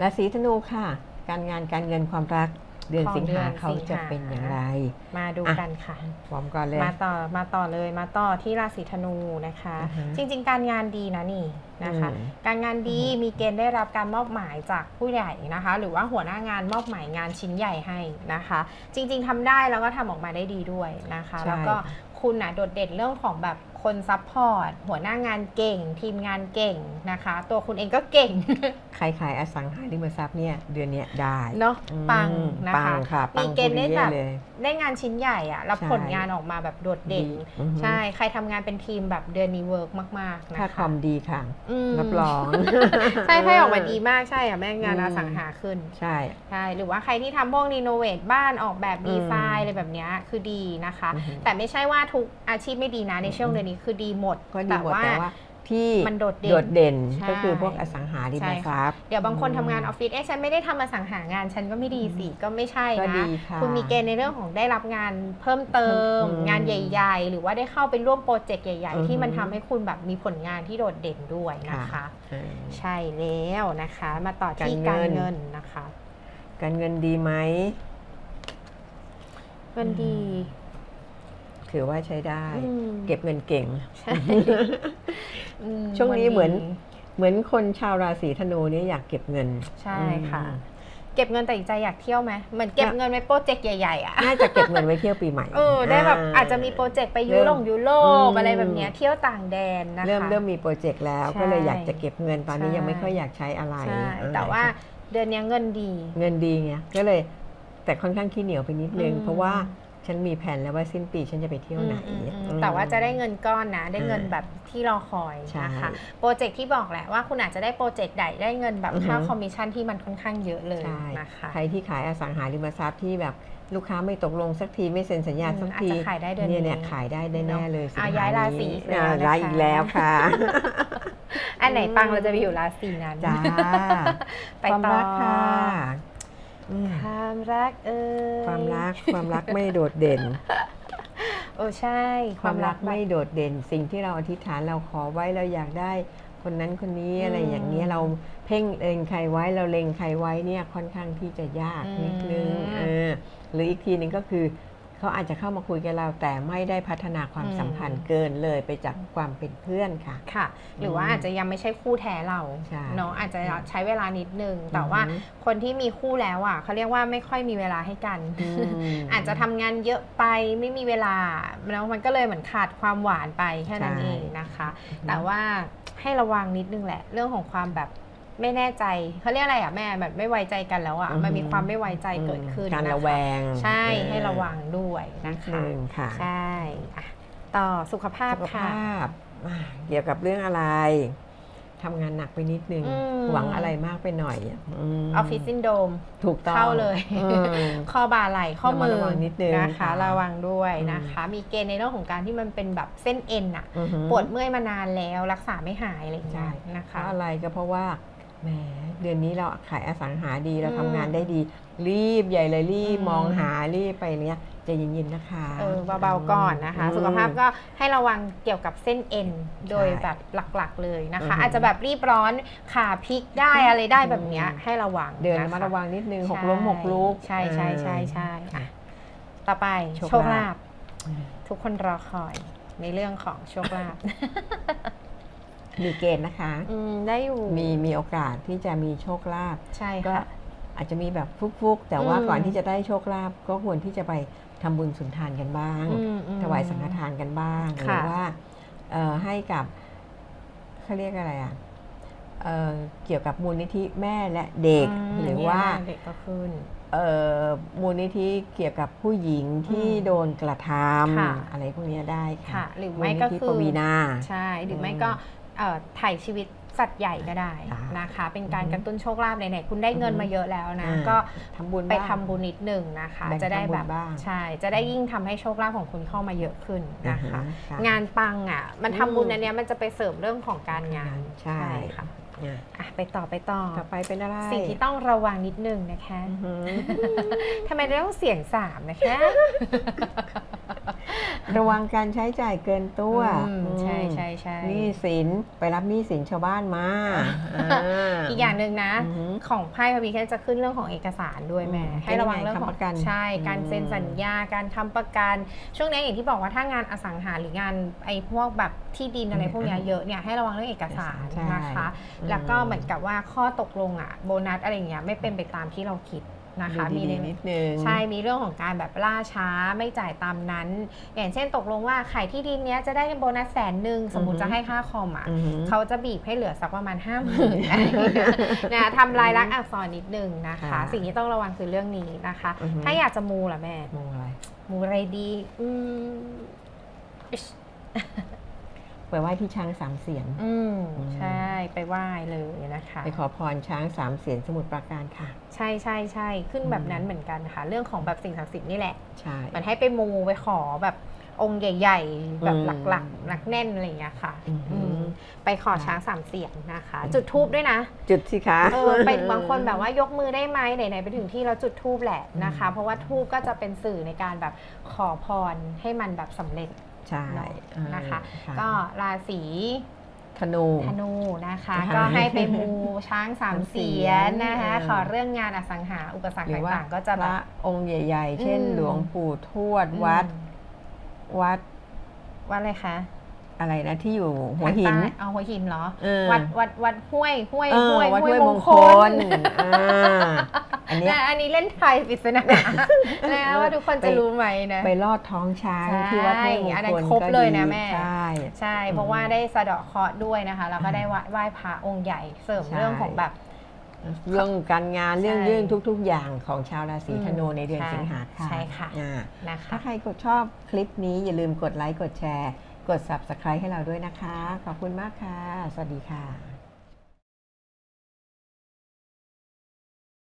ราศีธนูค่ะ การงานการเงินความรักเดือนของสิงหาเดือนเขาสิงหาจะเป็นอย่างไร มาดูอะ กันค่ะ พร้อมก่อนเลย มาต่อมาต่อเลยมาต่อที่ราศีธนูนะคะ อือฮึจริง ๆ การงานดีนะนี่นะคะ อืมการงานดีอือฮึ มีเกณฑ์ได้รับการมอบหมายจากผู้ใหญ่นะคะ หรือว่าหัวหน้างานมอบหมายงานชิ้นใหญ่ให้นะคะ จริง ๆทำได้แล้วก็ทำออกมาได้ดีด้วยนะคะใช่แล้วก็คุณนะโดดเด่นเรื่องของแบบ คนซัพพอร์ตหัวหน้างานเก่ง ทีมงานเก่งนะคะ ตัวคุณเองก็เก่ง ใครขายอสังหาริมทรัพย์เนี่ยเดือนเนี้ยได้เนาะอืมปังนะปัคะงค่ะปัมีงเกณฑ์ได้ปุริแบบเย่เลยได้งานชิ้นใหญ่อะแล้วใช่ผลงานออกมาแบบโดดเด่นอือฮึใช่ใครทำงานเป็นทีมแบบเดือนนี้เวิร์กมากๆนะถ้าคะคอมดีค่ะอืมรับรอง ใช่ไพ่ออกมาดีมากใช่อะแม่งานอืมอสังหาขึ้นใช่ใช่หรือว่าใครที่ทำพวกรีโนเวทบ้านออกแบบอืมดีไซน์อะไรแบบเนี้ยคือดีนะคะอือฮึแต่ไม่ใช่ว่าทุกอาชีพไม่ดีนะในช่วงเดือนนี้คือดีหมดก็ดีหมดแต่ว่าที่มันโดดเด่นโดดเด่นใช่ก็คือพวกอสังหาริมทรัพย์เดี๋ยวบางคนทำงานออฟฟิศเอ๊ะฉันไม่ได้ทำอสังหางานฉันก็ไม่ดีสิก็ไม่ใช่ก็นะดีค่ะคุณมีเกณฑ์ในเรื่องของได้รับงานเพิ่มเติมอืมงานใหญ่ ๆ หรือว่าได้เข้าไปร่วมโปรเจกต์ใหญ่อือฮึๆที่มันทำให้คุณแบบมีผลงานที่โดดเด่นด้วยนะคะค่ะเออใช่แล้วนะคะ มาต่อที่กาการรเงินเงินนะคะ การเงินดีไหมเงินดี ถือว่าใช้ได้ อืม เก็บเงินเก่ง ใช่อืมช่วงนี้เหมือนดีเหมือนคนชาวราศีธนูเนี่ยอยากเก็บเงินใช่ค่ะ อืม เก็บเงินแต่อีกใจอยากเที่ยวไหมเหมือนเก็บเงินไว้โปรเจกต์ใหญ่ๆอะน่าจะเก็บเงินไว้เที่ยวปีใหม่เออได้แบบอาจจะมีโปรเจกต์ไปยุโรปยุโรปอืมอะไรแบบเนี้ยเที่ยวต่างแดนนะคะ เริ่มเริ่มมีโปรเจกต์แล้ว ใช่ก็เลยอยากจะเก็บเงินตอนนี้ใช่ ยังไม่ค่อยอยากใช้อะไรใช่เออแต่ว่าเดือนเนี้ยเงินดี เงินดีไงก็เลยแต่ค่อนข้างขี้เหนียวไปนิดนึง อืมเพราะว่า ฉันมีแผนแล้วว่าสิ้นปีฉันจะไปเที่ยวไหนอืมอืมอืมอืมแต่ว่าจะได้เงินก้อนนะ ได้เงินอ่าแบบที่เราคอยใช่นะคะ โปรเจกต์ที่บอกแหละว่าคุณอาจจะได้โปรเจกต์ใดได้เงินแบบอือฮึค่าคอมมิชชั่นที่มันค่อนข้างเยอะเลยใช่นะคะ ใครที่ขายอสังหาริมทรัพย์ที่แบบลูกค้าไม่ตกลงสักทีไม่เซ็นสัญญาอืมสักอาจทีจะขายได้เดือนเนี่ยนี้เนี่ยขายได้แน่ๆเลยเนอะสิงหอะย้ายราศีนี้อีกแล้วอ่านะคะย้ายอีกแล้วค่ะ อันไหนปังเราจะไปอยู่ราศีนั้นจ้าไปความต่อรักค่ะอืม ความรักเออความรักความรักไม่โดดเด่นโอ้ใช่ ความรักไม่แบบโดดเด่น สิ่งที่เราอธิษฐานเราขอไว้เราอยากได้คนนั้นคนนี้อืมอะไรอย่างนี้ยเราเพ่งเล็งใครไว้เราเล็งใครไว้เนี่ยค่อนข้างที่จะยากอืมนิดนึงเออหรืออีกทีหนึงก็คือ เขาอาจจะเข้ามาคุยกับเราแต่ไม่ได้พัฒนาความสัมพันธ์เกินเลยไปจากความเป็นเพื่อนค่ะ ค่ะ หรือว่าอืมอาจจะยังไม่ใช่คู่แท้เราใช่เนาะอาจจะใช้เวลานิดนึง แต่ว่าอือฮึคนที่มีคู่แล้วอะเขาเรียกว่าไม่ค่อยมีเวลาให้กันอืมอาจจะทำงานเยอะไปไม่มีเวลาแล้วมันก็เลยเหมือนขาดความหวานไปแค่นั้นใช่เองนะคะ แต่ว่าให้ระวังนิดนึงแหละ เรื่องของความแบบ ไม่แน่ใจเขาเรียกอะไรอะแม่แบบไม่ไว้ใจกันแล้วอะอือฮึมันมีความไม่ไว้ใจเกิดขึ้นการนคระแวง ใช่เออให้ระวังด้วยนินะดคะนึงค่ะใช่อะต่อสุขภาพสุขค่ะภาพอ่าเกี่ยวกับเรื่องอะไรทำงานหนักไปนิดนึงอืมหวังอะไรมากไปหน่อยะมออฟฟิศซินโดมถูกต้องเข้าเลยอืมข้อบ่าไหล่ข้อมือระวังนิดนึงนะคะค่ะระวังด้วยอืมนะคะ มีเกณฑ์ในเรื่องของการที่มันเป็นแบบเส้นเอ็นอะอือหือปวดเมื่อยมานานแล้วรักษาไม่หายอะไรอย่างเงี้ใช่ยนะเพคะราะอะไรก็เพราะว่า แหมเดือนนี้เราขายอสังหาดีเราอืมทำงานได้ดี รีบใหญ่เลยรีบอืม มองหารีบไปเนี้ยใจเย็นๆนะคะ เออเบาๆก่อนนะคะอืมสุขภาพก็ให้ระวังเกี่ยวกับเส้นเอ็นโดยใช่แบบหลักๆเลยนะคะ อือหือออาจจะแบบรีบร้อนขาพลิกได้อะไรได้แบบเนี้ยอืม ให้ระวังเดินคมาระวังนิดนึงหกใช่ล้มหกลุกใช่ใช่ใช่ใช่อะอะต่อไปโชโชคคลาลาภ ภ ทุกคนรอคอยในเรื่องของโชคลาภ มีเกณฑ์นะคะ อืมได้อยู่ มีมีโอกาสที่จะมีโชคลาภใช่ก็ค่ะ อาจจะมีแบบฟุกๆ แต่ว่าอืม ก่อนที่จะได้โชคลาภก็ควรที่จะไปทำบุญสุนทานกันบ้าง อืมอืม ถวายสังฆทานกันบ้าง หรือค่ะว่าเอ่อให้กับเขาเรียกอะไรอะเอ่อเกี่ยวกับมูลนิธิแม่และเด็ก มหรือว่า เนี่ยเด็กก็ขึ้น เอ่อมูลนิธิเกี่ยวกับผู้หญิงที่อืมโดนกระทค่ะำอะไรพวกนี้ได้ค่ะค่ะ หรือมูลไม่นิก็ธิคือปวีนา ใช่หรือไม่อืมก็เอ่อ ถ่ายชีวิตสัตว์ใหญ่ก็ได้จ้ะนะคะ เป็นการอือฮึกระตุ้นโชคลาภไหนๆคุณได้เงินอือฮึมาเยอะแล้วนะอ่าก็ทำบุญไปบ้างทำบุญนิดหนึ่งนะคะแบ่งจะได้ทำบุญแบบบ้างใช่จะได้ยิ่งทำให้โชคลาภของคุณเข้ามาเยอะขึ้นนะคะอือฮึค่ะงานปังอะมันทำบุญอืมอันเนี้ยมันจะไปเสริมเรื่องของการงานใช่ค่ะอะอะไปต่อไปต่อต่อไปเป็นอะไร สิ่งที่ต้องระวังนิดนึงนะคะอือหือทำไมเราต้องเสียงสามนะคะ ระวังการใช้จ่ายเกินตัวอืมใช่ใช่ใช่หนี่สินไปรับหนี้สินชาวบ้านมาาอีกอย่างหนึ่งนะอือหือของไพ่พระพีแค่จะขึ้นเรื่องของเอกสารด้วยแม่อืมให้ระวังเรื่องของค้ำประกันใช่การเซ็นอืมสัญญาการค้ำประกันช่วงนี้อย่างที่บอกว่าถ้างานอสังหาหรืองานไอ้พวกแบบที่ดินอะไรพวกเนี้ยเยอะเนี่ยให้ระวังเรื่องเอกสารใช่นะคะอืมแล้วก็เหมือนกับว่าข้อตกลงอะโบนัสอะไรอย่างเงี้ยไม่เป็นไปตามที่เราคิด นะคะดูมีดีในๆนิดนึงใช่มีเรื่องของการแบบล่าช้าไม่จ่ายตามนั้น อย่างเช่นตกลงว่าขายที่ดินเนี้ยจะได้โบนัสแสนหนึ่งสมมติอือฮึจะให้ค่าคอมอะอือหือเขาจะบีบให้เหลือสักประมาณห้าหมื่นนะทำลายลักษณ์อักษรนิดนึงนะคะค่ะสิ่งที่ต้องระวังคือเรื่องนี้นะคะอือฮึถ้าอยากจะมูล่ะแม่มองอะไรมูอะไรดีอืม ไปไหว้ที่ช้างสามเสียนอืมอืมใช่ไปไหว้เลยนะคะ ไปขอพรช้างสามเสียนสมุทรปราการค่ะ ใช่ใช่ใช่ขึ้นแบบอืมนั้นเหมือนกันค่ะ เรื่องของแบบสิ่งศักดิ์สิทธิ์นี่แหละใช่มันให้ไปมูไปขอแบบองค์ใหญ่ๆ แบบอืมหลักๆหนักแน่นอะไรอย่างเงี้ยค่ะอือหืออืมไปขอช้างสามเสียงนะคะ จุดทูบด้วยนะ จุดสิคะเออเป็นบางคนแบบว่ายกมือได้ไหมไหนๆไปถึงที่แล้วจุดทูบแหละนะคะ เพราะว่าทูบก็จะเป็นสื่อในการแบบขอพรให้มันแบบสำเร็จ ใช่เนาะอ่านะคะค่ะก็ราศีธนูธนูนะคะค่ะก็ให้ไปมูช้างสามเสียนนะคะเออขอเรื่องงานอสังหาอุปสรรคหรือว่าต่างๆ ก็จะพแบบระองค์ใหญ่ ๆ เช่นอืมหลวงปู่ทวดวัดอืมวัดวัดอะไรคะ อะไรนะที่อยู่หัวหินทางใต้เอาหัวหินเหรอเออวัดวัดวัดห้วยห้วยเออห้วยวัดห้วยมงคลอ่าอันเนี้ยแต่อันนี้เล่นไทยปริศนานะว่าทุกคนจะรู้ไหมนะ ไปลอดท้องช้างใช่ที่วัดห้วยมงอันนั้คนลครบก็เลยดีนะแม่ ใช่ใช่ เพราะว่าได้สะเดาะเคราะห์ด้วยนะคะ แล้วก็ได้ไหว้ไหว้พระองค์ใหญ่เสริมใช่เรื่องของแบบเรื่องการงานเรื่องใช่เรื่องทุก ๆ อย่างของชาวราศีอืมธนูในเดือนใช่สิงหาค่ะใช่ค่ะอ่านะคะถ้าใครกดชอบคลิปนี้อย่าลืมกดไลค์กดแชร์ กด Subscribe ให้เราด้วยนะคะ ขอบคุณมากค่ะ สวัสดีค่ะ